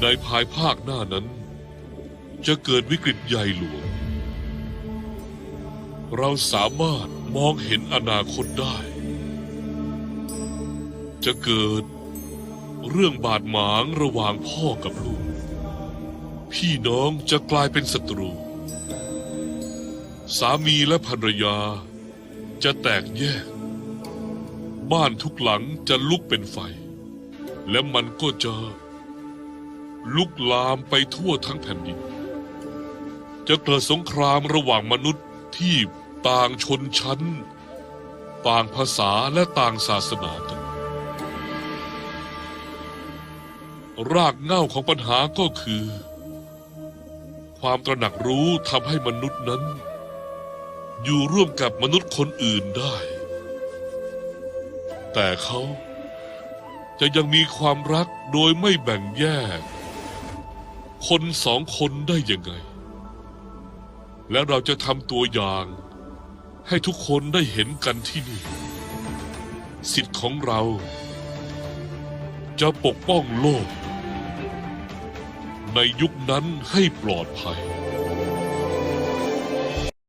ในภายภาคหน้านั้น จะเกิดวิกฤตใหญ่หลวง เราสามารถมองเห็นอนาคตได้ จะเกิดเรื่องบาดหมางระหว่างพ่อกับลูก พี่น้องจะกลายเป็นศัตรู สามีและภรรยาจะแตกแยก บ้านทุกหลังจะลุกเป็นไฟ และมันก็จะ ลุกลามไปทั่วทั้งแผ่นดิน จะเกิดสงครามระหว่างมนุษย์ที่ต่างชนชั้น ต่างภาษาและต่างศาสนากัน รากเหง้าของปัญหาก็คือ ความตระหนักรู้ทำให้มนุษย์นั้น อยู่ร่วมกับมนุษย์คนอื่นได้ แต่เขาจะยังมีความรักโดยไม่แบ่งแยก คนสองคนได้ยังไง และเราจะทำตัวอย่าง ให้ทุกคนได้เห็นกันที่นี่ สิทธิ์ของเรา จะปกป้องโลก ในยุคนั้นให้ปลอดภัย